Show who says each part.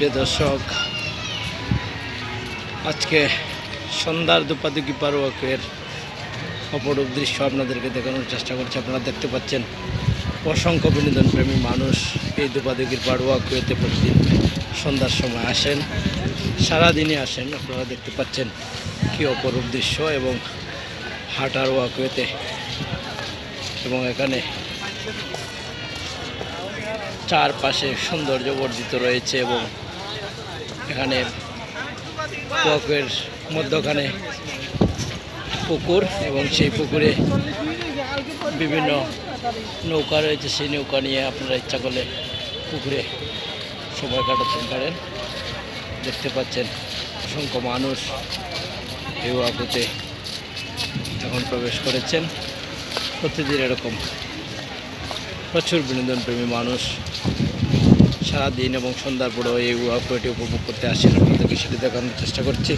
Speaker 1: প্রিয় দর্শক, আজকে সন্ধ্যার দুপাদুকি পারোয়াকের অপরূপ দৃশ্য আপনাদেরকে দেখানোর চেষ্টা করছি। আপনারা দেখতে পাচ্ছেন অসংখ্য বিনোদন প্রেমী মানুষ এই দুপাদুকির পাড়ুয়া কুয়েতে প্রতিদিন সন্ধ্যার সময় আসেন, সারাদিনই আসেন। আপনারা দেখতে পাচ্ছেন কি অপরূপ দৃশ্য এবং হাটার ওয়াকুয়েতে এবং এখানে চারপাশে সৌন্দর্য বর্ধিত রয়েছে এবং এখানে ওয়াকের মধ্যখানে পুকুর এবং সেই পুকুরে বিভিন্ন নৌকা রয়েছে। সেই নৌকা নিয়ে আপনারা ইচ্ছা করলে পুকুরে সময় কাটাতে পারেন। দেখতে পাচ্ছেন অসংখ্য মানুষ এই ওয়াকুতে এখন প্রবেশ করেছেন। প্রতিদিন এরকম প্রচুর বিনোদন প্রেমী মানুষ সারাদিন এবং সন্ধ্যার পরেও এই ওয়াকওয়েটি উপভোগ করতে আসেন। আপনাদেরকে সেটি দেখানোর চেষ্টা করছি।